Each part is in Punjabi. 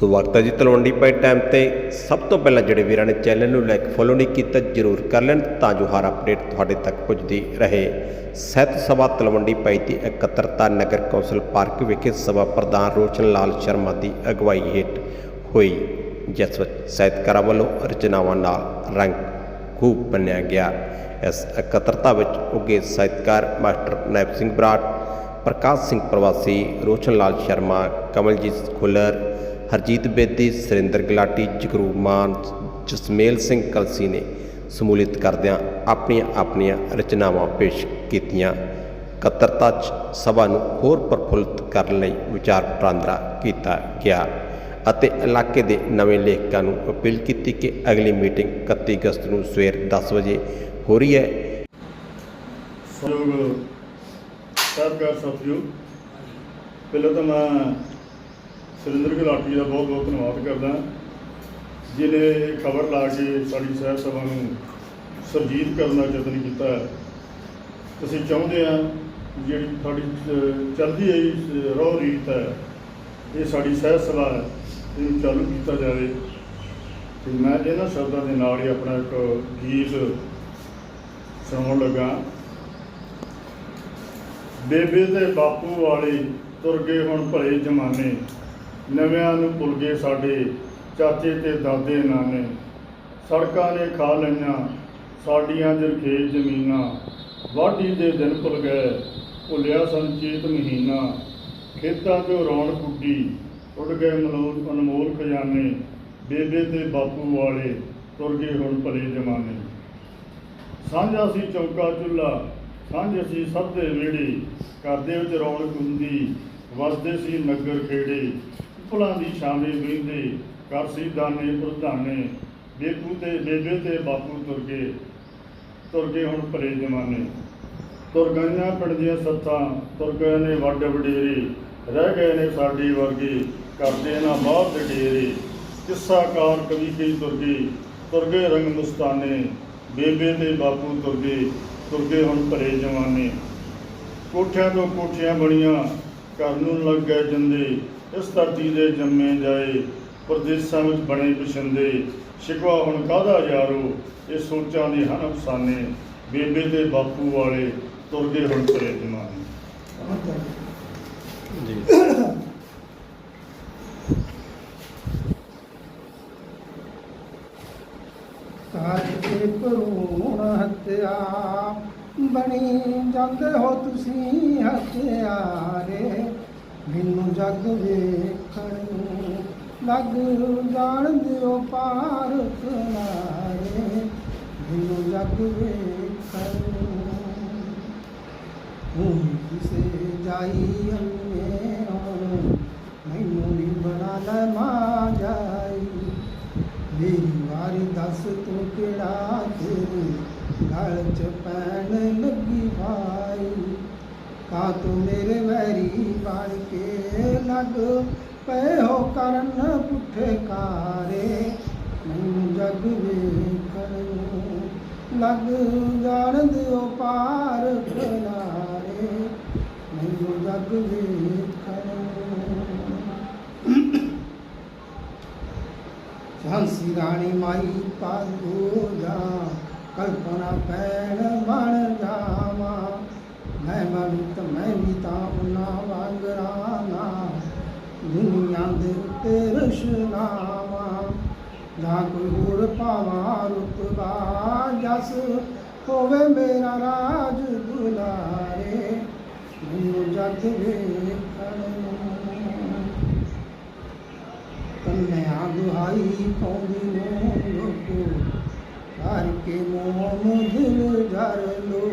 ਸਵਾਗਤ ਹੈ ਜੀ ਤਲਵੰਡੀ ਪਾਈ ਟਾਈਮ ਤੇ। ਸਭ ਤੋਂ ਪਹਿਲਾਂ ਜਿਹੜੇ ਵੀਰਾਂ ਨੇ ਚੈਨਲ ਨੂੰ ਲਾਈਕ ਫੋਲੋ ਨਹੀਂ ਕੀਤਾ, ਜਰੂਰ ਕਰ ਲੈਣ ਤਾਂ ਜੋ ਹਰ ਅਪਡੇਟ ਤੁਹਾਡੇ ਤੱਕ ਪਹੁੰਚਦੀ ਰਹੇ। ਸਹਿਤ ਸਭਾ ਤਲਵੰਡੀ ਪਾਈ ਦੀ ਇਕੱਤਰਤਾ ਨਗਰ ਕੌਂਸਲ ਪਾਰਕ ਵਿਖੇ ਸਭਾ ਪ੍ਰਧਾਨ ਰੋਸ਼ਨ ਲਾਲ ਸ਼ਰਮਾ ਦੀ ਅਗਵਾਈ ਹੇਠ ਹੋਈ, ਜਿਸ ਵਿੱਚ ਸਾਹਿਤਕਾਰਾਂ ਵੱਲੋਂ ਰਚਨਾਵਾਂ ਨਾਲ ਰੰਗ ਖੂਬ ਬੰਨਿਆ ਗਿਆ। ਇਸ ਇਕੱਤਰਤਾ ਵਿੱਚ ਉੱਗੇ ਸਾਹਿਤਕਾਰ ਮਾਸਟਰ ਨੈਬ ਸਿੰਘ ਬਰਾੜ, ਪ੍ਰਕਾਸ਼ ਸਿੰਘ ਪ੍ਰਵਾਸੀ ਰੋਸ਼ਨ ਲਾਲ ਸ਼ਰਮਾ, ਕਮਲਜੀਤ ਖੁੱਲਰ ਹਰਜੀਤ ਬੇਦੀ, ਸੁਰਿੰਦਰ ਗਲਾਟੀ ਜਗਰੂ ਮਾਨ, ਜਸਮੇਲ ਸਿੰਘ ਕਲਸੀ ਨੇ ਸਮੂਲਿਤ ਕਰਦਿਆਂ ਆਪਣੀਆਂ ਆਪਣੀਆਂ ਰਚਨਾਵਾਂ ਪੇਸ਼ ਕੀਤੀਆਂ। ਇਕੱਤਰਤਾ 'ਚ ਸਭਾ ਨੂੰ ਹੋਰ ਪ੍ਰਫੁੱਲਤ ਕਰਨ ਲਈ ਵਿਚਾਰ ਵਟਾਂਦਰਾ ਕੀਤਾ ਗਿਆ ਅਤੇ ਇਲਾਕੇ ਦੇ ਨਵੇਂ ਲੇਖਕਾਂ ਨੂੰ ਅਪੀਲ ਕੀਤੀ ਕਿ ਅਗਲੀ ਮੀਟਿੰਗ 31 ਅਗਸਤ ਨੂੰ ਸਵੇਰ 10 ਵਜੇ ਹੋ ਰਹੀ ਹੈ। ਸਹਿਯੋਗ ਸਾਥੀਓ ਪਹਿਲਾਂ ਤਾਂ ਮੈਂ ਸੁਰਿੰਦਰ ਗੁਲਾਟੀ ਦਾ ਬਹੁਤ ਬਹੁਤ ਧੰਨਵਾਦ ਕਰਦਾ ਜਿਹਨੇ ਇਹ ਖਬਰ ਲਾ ਕੇ ਸਾਡੀ ਸਹਿਬ ਸਭਾ ਨੂੰ ਸਰਜੀਤ ਕਰਨ ਦਾ ਯਤਨ ਕੀਤਾ ਅਸੀਂ ਚਾਹੁੰਦੇ ਹਾਂ ਜਿਹੜੀ ਤੁਹਾਡੀ ਚੱਲਦੀ ਆਈ ਰੋਹ ਰੀਤ ਹੈ, ਇਹ ਸਾਡੀ ਸਹਿਬ ਸਭਾ ਹੈ, ਇਹਨੂੰ ਚਾਲੂ ਕੀਤਾ ਜਾਵੇ। ਤੇ ਮੈਂ ਇਹਨਾਂ ਸ਼ਬਦਾਂ ਦੇ ਨਾਲ ਹੀ ਆਪਣਾ ਇੱਕ ਗੀਤ ਸੁਣਾਉਣ ਲੱਗਾ। ਬੇਬੇ ਤੇ ਬਾਪੂ ਵਾਲੇ ਤੁਰ ਗਏ ਹੁਣ ਭਲੇ ਜਮਾਨੇ। ਨਵਿਆਂ ਨੂੰ ਭੁੱਲ ਗਏ ਸਾਡੇ ਚਾਚੇ ਤੇ ਦਾਦੇ ਨਾਨੇ। ਸੜਕਾਂ ਨੇ ਖਾ ਲਈਆਂ ਸਾਡੀਆਂ ਜਰਖੇ ਜ਼ਮੀਨਾਂ। ਵਾਢੀ ਦੇ ਦਿਨ ਭੁੱਲ ਗਏ, ਭੁੱਲਿਆ ਸੰਚੇਤ ਮਹੀਨਾ। ਖੇਤਾਂ 'ਚੋਂ ਰੌਣਕ ਉੱਡੀ, ਉੱਡ ਗਏ ਮਲੋਲ ਅਨਮੋਲ ਖਜ਼ਾਨੇ। ਬੇਬੇ ਤੇ ਬਾਪੂ ਵਾਲੇ ਤੁਰ ਗਏ ਹੁਣ ਭਲੇ ਜਮਾਨੇ। ਸਾਂਝਾ ਸੀ ਚੌਕਾ ਚੁੱਲਾ, ਸਾਂਝੇ ਸੀ ਸਭ ਦੇ ਵਿਹੜੇ ਘਰ ਵਿੱਚ ਰੌਣਕ ਹੁੰਦੀ, ਵਸਦੇ ਸੀ ਨਗਰ ਖੇੜੇ। ਫੁੱਲਾਂ ਦੀ ਛਾਵੇਂ ਬਹਿੰਦੇ ਘਰ ਸੀ ਦਾਨੇ ਪ੍ਰਧਾਨੇ ਬੇਪੂ ਤੇ ਬੇਬੇ ਤੇ ਬਾਪੂ ਤੁਰ ਗਏ। ਤੁਰ ਗਏ ਹੁਣ ਭਰੇ ਜਮਾਨੇ। ਤੁਰ ਗਈਆਂ ਪਿੰਡ ਦੀਆਂ ਸੱਤਾਂ ਤੁਰ ਗਏ ਨੇ ਵੱਡ ਵਡੇਰੇ, ਰਹਿ ਗਏ ਨੇ ਸਾਡੀ ਵਰਗੇ ਕਰਦੇ ਨਾ ਬਾਹਰ ਦੇ ਡੇਰੇ। ਕਿੱਸਾ ਕਾਰ ਕਵੀ ਕਈ ਤੁਰ ਗਏ ਤੁਰ ਗਏ ਰੰਗ ਮੁਸਤਾਨੇ, ਬੇਬੇ ਤੇ ਬਾਪੂ ਤੁਰ ਗਏ ਤੁਰ ਗਏ ਹੁਣ ਭਰੇ ਜਵਾਨੇ ਕੋਠਿਆਂ ਤੋਂ ਕੋਠੀਆਂ ਬਣੀਆਂ, ਘਰ ਨੂੰ ਲੱਗ ਗਏ ਜੰਦੇ। ਇਸ ਧਰਤੀ ਦੇ ਜੰਮੇ ਜਾਏ ਪਰਦੇਸਾਂ ਵਿੱਚ ਬਣੇ ਬਿਸ਼ੰਦੇ ਸ਼ਿਕਵਾ ਹੁਣ ਕਾਹਦਾ ਯਾਰੋ? ਇਹ ਸੋਚਾਂ ਦੀ ਹਨ ਅਫਸਾਨੇ ਬੇਬੇ ਤੇ ਬਾਪੂ ਵਾਲੇ ਤੁਰ ਗਏ ਹੁਣ ਭਰੇ ਜਮਾਨੇ ਜੀ। ਕਰਕੇ ਭਰੂਣ ਹੱਤਿਆ ਬਣੀ ਜਾਂਦੇ ਹੋ ਤੁਸੀਂ ਹੱਤਿਆਰੇ। ਜੱਗ ਵੇਖਣ ਨੂੰ ਲੱਗ ਜਾਣ ਦਿਓ ਪਾਰ ਕਿਨਾਰੇ ਮੈਨੂੰ ਜਗ ਵੇਖਣ। ਨੂੰ ਕਿਸੇ ਜਾਈ ਅੰਨੇ ਹੁਣ ਮੈਨੂੰ ਵੀ ਬਣਾ ਲੈ ਮਾਂ ਜਾਈ ਮੇਰੀ ਵਾਰੀ ਦੱਸ ਤੂੰ ਕਿਹੜਾ ਤੇਰੇ ਗਲ ਚ ਪੈਣ ਲੱਗੀ ਭਾਈ ਕਾ ਤੂੰ ਮੇਰੇ ਵੈਰੀ ਬਣ ਕੇ ਲੱਗ ਪਏ ਹੋ ਕਰਨ ਪੁੱਠੇ ਕਾਰੇ। ਮੈਨੂੰ ਜਗ ਵੇਖਣ ਨੂੰ ਲੱਗ ਜਾਣ ਦਿਓ ਪਾਰ ਕਿਨਾਰੇ। ਮੈਨੂੰ ਜਗ ਵੇਖਣ ਨੂੰ ਰਾਣੀ ਮਾਈ ਪਾਲੂ ਜਾ ਕਲਪਨਾ ਪੈਣ ਬਣ ਜਾਵਾਂ। ਮੈਂ ਮਨ ਮੈਂ ਵੀ ਤਾਂ ਉਹਨਾਂ ਵਾਂਗਰਾਂ ਨਾ ਦੁਨੀਆ ਦੇ ਉੱਤੇ ਰਸ਼ਨਾਵਾਂ ਨਾ ਕੋਈ ਹੋਰ ਪਾਵਾਂ ਰੁਤਬਾ। ਜਸ ਹੋਵੇ ਮੇਰਾ ਰਾਜ ਦੁਲਾਰੇ, ਮੈਨੂੰ ਜਗ ਵੇਖਣ ਕੰਨਿਆ ਦੁਹਾਈ ਪਾਉਂਦੀ ਨੂੰ ਲੋਕੋ ਹਰ ਕੇ ਮੋਹ ਨੂੰ ਦਿਲ ਧਰ ਲੋ।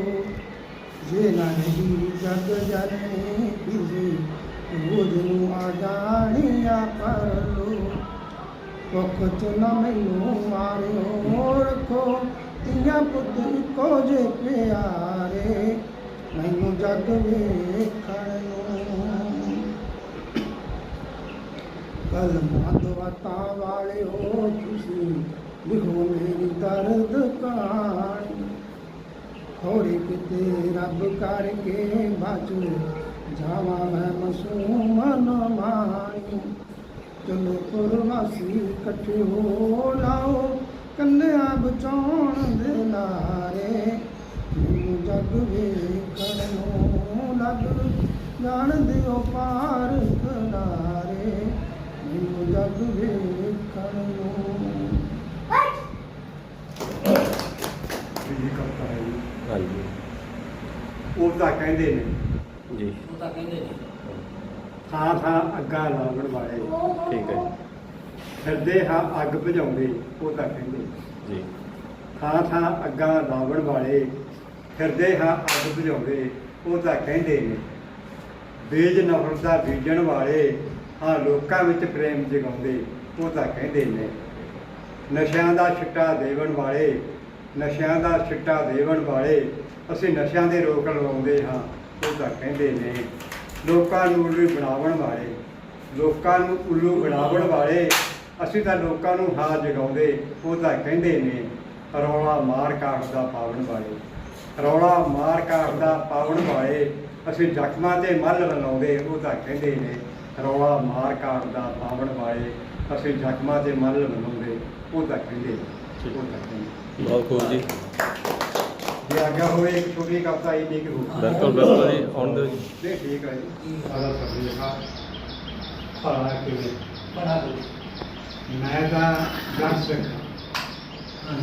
ਜੇ ਨਾ ਨਹੀਂ ਜਗ ਜਨੇ ਕਿਸੇ ਰੋਜ਼ ਨੂੰ ਆ ਜਾਣਿਆ ਕਰ ਲੋ ਕੁੱਖ ਚ ਨਾ ਮੈਨੂੰ ਮਾਰਿਓ ਰੱਖੋ ਤੀਆਂ ਪੁੱਤ ਕੋ ਜੇ ਪਿਆਰੇ। ਮੈਨੂੰ ਜਗ ਵੇਖਣ ਨੂੰ। ਕਲਮਾਂ ਦਵਾਤਾਂ ਵਾਲਿਓ ਤੁਸੀਂ, ਲਿਖੋ ਮੇਰੀ ਦਰਦ ਕਹਾਣੀ। ਹੋਰੇ ਕਿਤੇ ਰੱਬ ਕਰਕੇ ਬਾਜੂ ਜਾਵਾਂ ਮੈਂ ਮਸੂਮ ਨਾ ਮਾਣੀ। ਚਲੋ ਪ੍ਰਵਾਸੀ ਇਕੱਠੇ ਹੋ ਲਾਓ, ਕੰਨਿਆ ਬਚਾਉਣ ਦੇ ਨਾਰੇ। ਮੈਨੂੰ ਜਗ ਵੇਖਣ ਨੂੰ ਲੱਗ, ਜਾਣ ਦਿਓ ਪਾਰ ਕਿਨਾਰੇ। ਜਗ ਵੇਖਣ ਨੂੰ ਇਹ ਕਰਤਾ ਹੈ ਜੀ। ਹਾਂਜੀ। ਉਹ ਤਾਂ ਕਹਿੰਦੇ ਨੇ। ਜੀ। ਉਹ ਤਾਂ ਕਹਿੰਦੇ ਨੇ। ਥਾਂ ਥਾਂ ਅੱਗਾ ਲਾਉਣ ਵਾਲੇ। ਠੀਕ ਹੈ ਫਿਰਦੇ ਹਾਂ ਅੱਗ ਬੁਝਾਉਂਦੇ ਉਹ ਤਾਂ ਕਹਿੰਦੇ ਜੀ। ਥਾਂ ਥਾਂ ਅੱਗਾ ਲਾਉਣ ਵਾਲੇ ਫਿਰਦੇ ਹਾਂ ਅੱਗ ਬੁਝਾਉਂਦੇ ਉਹ ਤਾਂ ਕਹਿੰਦੇ ਨੇ। ਬੀਜ ਨਫ਼ਰਤ ਦਾ ਬੀਜਣ ਵਾਲੇ ਹਾਂ ਲੋਕਾਂ ਵਿੱਚ ਪ੍ਰੇਮ ਜਗਾਉਂਦੇ ਉਹ ਤਾਂ ਕਹਿੰਦੇ ਨੇ। ਨਸ਼ਿਆਂ ਦਾ ਛਿੱਟਾ ਦੇਵਣ ਵਾਲੇ ਨਸ਼ਿਆਂ ਦਾ ਛਿੱਟਾ ਦੇਵਣ ਵਾਲੇ ਅਸੀਂ ਨਸ਼ਿਆਂ ਦੇ ਰੋਕ ਲਗਾਉਂਦੇ ਹਾਂ ਉਹ ਤਾਂ ਕਹਿੰਦੇ ਨੇ ਲੋਕਾਂ ਨੂੰ ਉੱਲੂ ਬਣਾਉਣ ਵਾਲੇ ਲੋਕਾਂ ਨੂੰ ਉੱਲੂ ਬਣਾਉਣ ਵਾਲੇ ਅਸੀਂ ਤਾਂ ਲੋਕਾਂ ਨੂੰ ਹਾਂ ਜਗਾਉਂਦੇ ਉਹ ਤਾਂ ਕਹਿੰਦੇ ਨੇ ਰੌਲਾ ਮਾਰ ਕਾਟਦਾ ਪਾਵਣ ਵਾਲੇ ਰੌਲਾ ਮਾਰ ਕਾਟਦਾ ਪਾਵਣ ਵਾਲੇ ਅਸੀਂ ਜ਼ਖਮਾਂ ਤੇ ਮੱਲ ਲਾਉਂਦੇ ਉਹ ਤਾਂ ਕਹਿੰਦੇ ਨੇ ਰੌਲਾ ਮਾਰ ਕਾਟਦਾ ਪਾਵਣ ਵਾਲੇ ਅਸੀਂ ਜ਼ਖਮਾਂ ਤੇ ਮੱਲ ਲਾਉਂਦੇ ਉਹ ਤਾਂ ਕਹਿੰਦੇ ਨੇ, ਉਹ ਤਾਂ ਕਹਿੰਦੇ ਬਹੁਤ ਖੂਬ ਜੀ। ਜੇ ਆਗਿਆ ਹੋਵੇ ਇੱਕ ਛੋਟੀ ਕਵਿਤਾ ਇਹ ਨਹੀਂ ਕਿ ਹੋ ਬਿਲਕੁਲ ਬਿਲਕੁਲ ਜੀ ਦਿਓ ਜੀ ਨਹੀਂ ਠੀਕ ਹੈ ਜੀ। ਸਾਰਾ ਸਭ ਲਿਖਾ ਪੜਾ ਕੇ ਬਣਾ ਦੋ। ਮੈਂ ਤਾਂ ਜਸ ਸਿੱਖ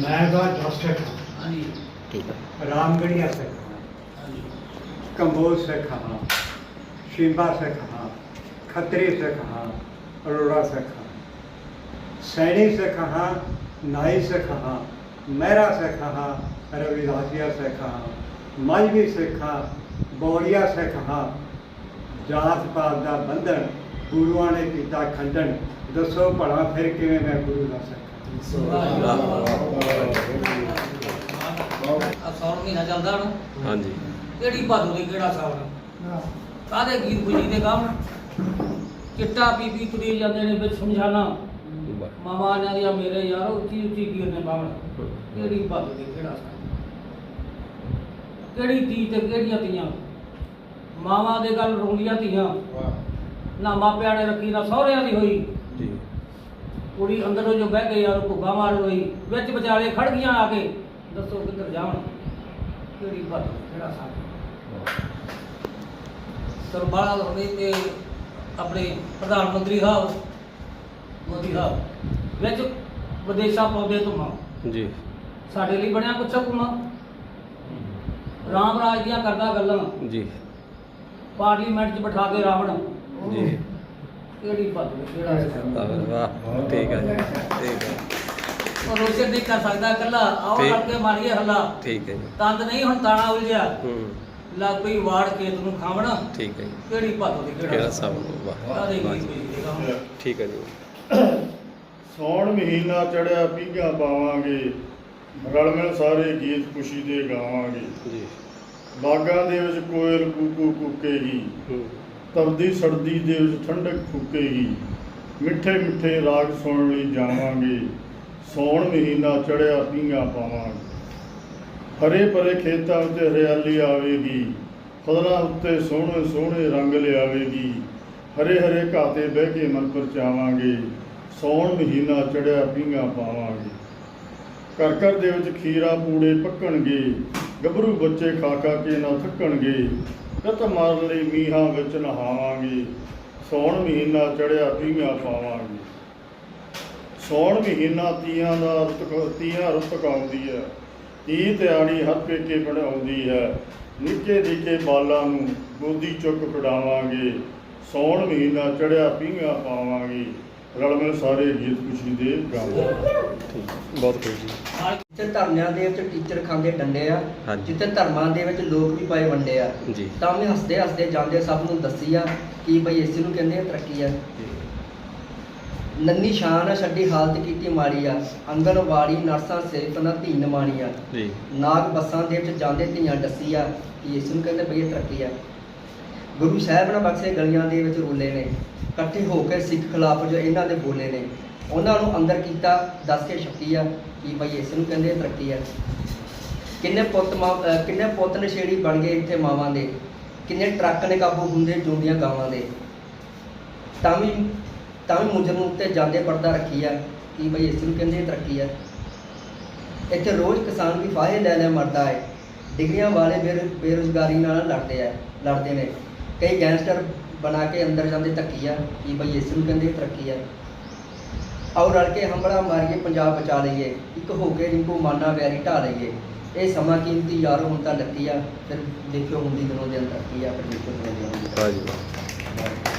ਮੈਂ ਤਾਂ ਜਸ ਸਿੱਖ ਹਾਂਜੀ। ਠੀਕ ਹੈ ਰਾਮਗੜੀਆ ਸਿੱਖ ਹਾਂਜੀ। ਕੰਬੋਜ ਸਿੱਖ ਹਾਂ। ਸ਼ਿੰਬਾ ਸਿੱਖ ਹਾਂ। ਖੱਤਰੀ ਸਿੱਖ ਹਾਂ। ਅਰੋੜਾ ਸਿੱਖ ਹਾਂ। ਸੈਣੀ ਸਿੱਖ ਹਾਂ। ਨਾਈ ਸਿੱਖ ਹਾਂ। ਮਹਿਰਾ ਸਿੱਖ ਹਾਂ ਰਵਿਦਾਸੀਆ ਸਿੱਖ ਹਾਂ ਮਾਝਵੀ ਸਿੱਖ ਹਾਂ ਬੋੜੀਆ ਸਿੱਖ ਹਾਂ। ਜਾਤ ਪਾਤ ਦਾ ਬੰਧਨ ਗੁਰੂਆਂ ਨੇ ਕੀਤਾ ਖੰਡਨ। ਦੱਸੋ ਭਲਾ ਫਿਰ ਕਿਵੇਂ ਮੈਂ ਗੁਰੂ ਦਾ ਸਿੱਖ ਆ ਸੌਣ ਮਹੀਨਾ ਚੱਲਦਾ ਹੁਣ ਹਾਂਜੀ। ਕਿਹੜੀ ਭਾਦੋ ਦੇ ਕਿਹੜਾ ਨਾ ਕਾਦੇ ਗੀਤ ਗੁਜੀ ਦੇ ਗਾਵਣ ਚਿੱਟਾ ਬੀਬੀ ਤੁਰੀ ਜਾਂਦੇ ਨੇ ਵਿੱਚ ਸਮਝਾਣਾ ਮਾਮਾ ਨੇ ਦਿਆ ਮੇਰੇ ਯਾਰ ਉੱਚੀ ਉੱਚੀ ਕਿਹੜੀ ਦੇ ਕਿਹੜਾ ਸੌਣ ਕਿਹੜੀ ਤੀ ਤੇ ਕਿਹੜੀਆਂ ਤੀਆਂ ਮਾਵਾਂ ਦੇ ਗੱਲ ਰੋਂਦੀਆਂ ਧੀਆਂ। ਨਾ ਮਾਪਿਆਂ ਨੇ ਰੱਖੀ ਨਾ ਸਹੁਰਿਆਂ ਦੀ ਹੋਈ। ਜੀ। ਕੁੜੀ ਅੰਦਰੋਂ ਜੋ ਬਹਿ ਕੇ ਯਾਰ ਭੁੱਗਾ ਮਾਰ ਹੋਈ। ਵਿੱਚ ਵਿਚਾਲੇ ਖੜ ਗਈਆਂ ਆ ਕੇ। ਦੱਸੋ ਕਿੱਧਰ ਜਾਵਣ ਕਿਹੜੀ ਬਾਤ ਕਿਹੜਾ ਸਾਥ ਸਰਬਾਲਾ ਹੋਵੇ ਤੇ ਆਪਣੇ ਪ੍ਰਧਾਨ ਮੰਤਰੀ ਸਾਹਿਬ ਮੋਦੀ ਸਾਹਿਬ ਵਿੱਚ ਵਿਦੇਸ਼ਾਂ ਪਾਉਂਦੇ ਧੁਮਾ ਜੀ। ਸਾਡੇ ਲਈ ਬਣਿਆ ਕੁਛ ਕੁਮਾ ਰਾਮ ਰਾਜ ਦੀਆਂ ਕਰਦਾ ਗੱਲਾਂ। ਜੀ। ਪਾਰਲੀਮੈਂਟ 'ਚ ਬਿਠਾ ਕੇ ਰਾਵਣ। ਜੀ। ਕਿਹੜੀ ਬਾਤ ਕਿਹੜਾ ਵਾਹ। ਠੀਕ ਹੈ ਜੀ। ਠੀਕ ਹੈ। ਉਹ ਰੋਸ਼ਨ ਨਹੀਂ ਕਰ ਸਕਦਾ ਇਕੱਲਾ। ਆਓ ਠੀਕ। ਕਰਕੇ ਮਾਰੀਏ ਹੱਲਾ। ਠੀਕ ਹੈ ਜੀ। ਤੰਦ ਨਹੀਂ ਹੁਣ ਤਾਣਾ ਉਲਝਿਆ। ਹੂੰ। ਲੱਗ ਪਈ ਵਾੜ ਖੇਤ ਨੂੰ ਖਾਵਣਾ। ਠੀਕ ਹੈ ਜੀ। ਕਿਹੜੀ ਭਾਦੋ ਦੀ ਕਿਹੜਾ ਕਿਹੜਾ ਸਭ ਵਾਹ ਵਾਹ ਠੀਕ ਹੈ ਜੀ। ਸੌਣ ਮਹੀਨਾ ਚੜਿਆ ਪੀਂਘਾਂ ਪਾਵਾਂਗੇ ਰਲ ਮਿਲ ਸਾਰੇ ਗੀਤ ਖੁਸ਼ੀ ਦੇ ਗਾਵਾਂਗੇ। ਜੀ। ਬਾਗਾਂ ਦੇ ਵਿੱਚ ਕੋਇਲ ਕੂਕੂ ਕੂਕੇਗੀ ਹੂੰ। ਤਪਦੀ ਸੜਦੀ ਦੇ ਵਿੱਚ ਠੰਡਕ ਫੁੱਕੇਗੀ ਮਿੱਠੇ ਮਿੱਠੇ ਰਾਗ ਸੁਣਨ ਲਈ ਜਾਵਾਂਗੇ ਸੌਣ ਮਹੀਨਾ ਚੜਿਆ ਪੀਂਘਾਂ ਪਾਵਾਂਗੇ। ਹਰੇ ਭਰੇ ਖੇਤਾਂ ਉੱਤੇ ਹਰਿਆਲੀ ਆਵੇਗੀ ਫਸਲਾਂ ਉੱਤੇ ਸੋਹਣੇ ਸੋਹਣੇ ਰੰਗ ਲਿਆਵੇਗੀ ਹਰੇ ਹਰੇ ਘਾਹ ਤੇ ਬਹਿ ਕੇ ਮਨ ਪਰਚਾਵਾਂਗੇ, ਸੌਣ ਮਹੀਨਾ ਚੜਿਆ ਪੀਂਘਾਂ ਪਾਵਾਂਗੇ। ਘਰ ਘਰ ਦੇ ਵਿੱਚ ਖੀਰਾ ਪੂੜੇ ਪੱਕਣਗੇ, ਗੱਭਰੂ ਬੱਚੇ ਖਾ ਖਾ ਕੇ ਨਾ ਥੱਕਣਗੇ ਰਤ ਮਾਰਨ ਲਈ ਮੀਹਾਂ ਵਿੱਚ ਨਹਾਵਾਂਗੇ, ਸੌਣ ਮਹੀਨਾ ਚੜਿਆ ਪੀਂਘਾਂ ਪਾਵਾਂਗੇ। ਸੌਣ ਮਹੀਨਾ ਤੀਆਂ ਦਾ ਰੁੱਤ ਤੀਆਂ ਰੁੱਤ ਆਉਂਦੀ ਹੈ ਤੀ ਤਿਆੜੀ ਹੱਥ ਪੇਕੇ ਬਣਾਉਂਦੀ ਹੈ ਨਿੱਕੇ ਨਿੱਕੇ ਬਾਲਾਂ ਨੂੰ ਗੋਦੀ ਚੁੱਕ ਫੜਾਵਾਂਗੇ। ਸੌਣ ਮਹੀਨਾ ਚੜਿਆ ਪੀਂਘਾਂ ਪਾਵਾਂਗੇ। ਰਲ ਮਿਲ ਸਾਰੇ ਗੀਤ ਖੁਸ਼ੀ ਦੇ ਗਾਵਾਂਗੇ ਬਹੁਤ ਜੀ। ਨਾਲ ਜਿੱਥੇ ਧਰਨਿਆਂ ਦੇ ਵਿੱਚ ਟੀਚਰ ਖਾਂਦੇ ਡੰਡੇ ਆ ਹਾਂਜੀ। ਜਿੱਥੇ ਧਰਮਾਂ ਦੇ ਵਿੱਚ ਲੋਕ ਵੀ ਪਾਏ ਵੰਡੇ ਆ। ਜੀ। ਤਾਂ ਵੀ ਹੱਸਦੇ ਹੱਸਦੇ ਜਾਂਦੇ ਸਭ ਨੂੰ ਦੱਸੀ ਆ ਕਿ ਭਈ ਇਸ ਨੂੰ ਕਹਿੰਦੇ ਆ ਤਰੱਕੀ ਆ। ਨੰਨੀ ਸ਼ਾਨ ਆ, ਛੱਡੀ ਹਾਲਤ ਕੀਤੀ ਮਾੜੀ ਆ। ਆਂਗਣਵਾੜੀ ਨਰਸਾਂ ਸਿਰਫ ਨਾ ਧੀ ਨਮਾਣੀ ਆ। ਜੀ। ਨਾਗ ਬੱਸਾਂ ਦੇ ਵਿੱਚ ਜਾਂਦੇ ਧੀਆਂ ਡੱਸੀ ਆ ਕਿ ਇਸ ਨੂੰ ਕਹਿੰਦੇ ਭਈ ਇਹ ਤਰੱਕੀ ਆ। ਗੁਰੂ ਸਾਹਿਬ ਨੇ ਬਖਸ਼ੇ ਗਲੀਆਂ ਦੇ ਵਿੱਚ ਰੋਲੇ ਨੇ, ਇਕੱਠੇ ਹੋ ਕੇ ਸਿੱਖ ਖਿਲਾਫ ਜੋ ਇਹਨਾਂ ਦੇ ਬੋਲੇ ਨੇ, ਉਹਨਾਂ ਨੂੰ ਅੰਦਰ ਕੀਤਾ, ਦੱਸ ਕੇ ਸ਼ਕਤੀ ਆ ਕਿ ਭਈ ਇਸ ਨੂੰ ਕਹਿੰਦੇ ਤਰੱਕੀ ਆ। ਕਿੰਨੇ ਪੁੱਤ ਕਿੰਨੇ ਪੁੱਤ ਨਸ਼ੇੜੀ ਬਣ ਗਏ ਇੱਥੇ ਮਾਵਾਂ ਦੇ, ਕਿੰਨੇ ਟਰੱਕ ਨੇ ਕਾਬੂ ਹੁੰਦੇ ਜੋਗੀਆਂ ਗਾਵਾਂ ਦੇ। ਤਾਂ ਵੀ ਤਾਂ ਵੀ ਮੁਜਰਮ ਉੱਤੇ ਜਾਂਦੇ ਪਰਦਾ ਰੱਖੀ ਆ ਕਿ ਬਈ ਇਸ ਨੂੰ ਕਹਿੰਦੇ ਤਰੱਕੀ ਆ। ਇੱਥੇ ਰੋਜ਼ ਕਿਸਾਨ ਵੀ ਫਾਹੇ ਲੈ ਲੈ ਮਰਦਾ ਹੈ, ਡਿਗਰੀਆਂ ਵਾਲੇ ਬੇਰ- ਬੇਰੁਜ਼ਗਾਰੀ ਨਾਲ ਲੜਦੇ ਆ, ਲੜਦੇ ਨੇ। ਕਈ ਗੈਂਗਸਟਰ ਬਣਾ ਕੇ ਅੰਦਰ ਜਾਂਦੇ ਧੱਕੀ ਆ ਕਿ ਬਈ ਇਸ ਨੂੰ ਕਹਿੰਦੇ ਤਰੱਕੀ ਆ। ਆਓ ਰਲ ਕੇ ਹੰਬੜਾ ਮਾਰੀਏ ਪੰਜਾਬ ਬਚਾ ਲਈਏ। ਇੱਕ ਹੋ ਕੇ ਰਿੰਕੂ ਮਾਨਾ ਵੈਰੀ ਢਾ ਲਈਏ। ਇਹ ਸਮਾਂ ਕੀਮਤੀ ਯਾਰ ਹੁਣ ਤਾਂ ਲੱਗੀ ਆ ਫਿਰ ਦੇਖਿਓ ਹੁੰਦੀ ਦਿਨੋਂ ਦਿਨ ਤਰੱਕੀ ਆ ਫਿਰ ਦੇਖਿਓ ਦਿਨੋਂ ਹੁੰਦੀ ਹਾਂਜੀ।